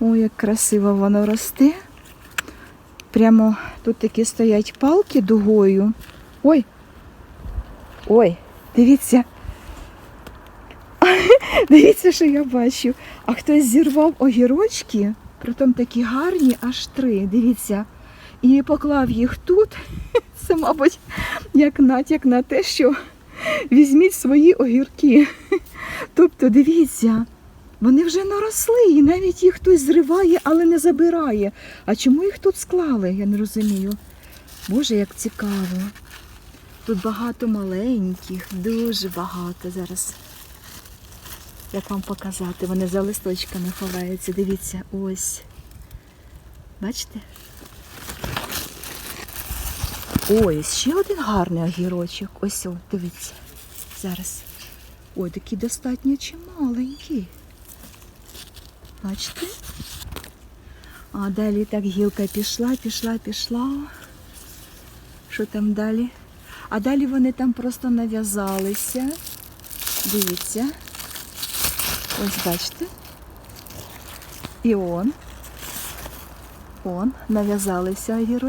Ой, як красиво воно росте. Прямо тут такі стоять палки дугою. Ой. Ой, дивіться. Дивіться, що я бачу. А хтось зірвав огірочки, притом такі гарні, аж три. Дивіться. І поклав їх тут. Це, мабуть, як натяк на те, що візьміть свої огірки. Тобто, дивіться, вони вже наросли, і навіть їх хтось зриває, але не забирає. А чому їх тут склали? Я не розумію. Боже, як цікаво. Тут багато маленьких, дуже багато зараз. Як вам показати? Вони за листочками ховаються. Дивіться, ось. Бачите? Ось ще один гарний огірочок. Ось, о, дивіться. Зараз. Ой, такий достатньо чималенький. Бачите? А далі так гілка пішла, пішла, пішла. Що там далі? А далі вони там просто нав'язалися. Дивіться. Ось бачите. І он. Он, нав'язалися огірочки.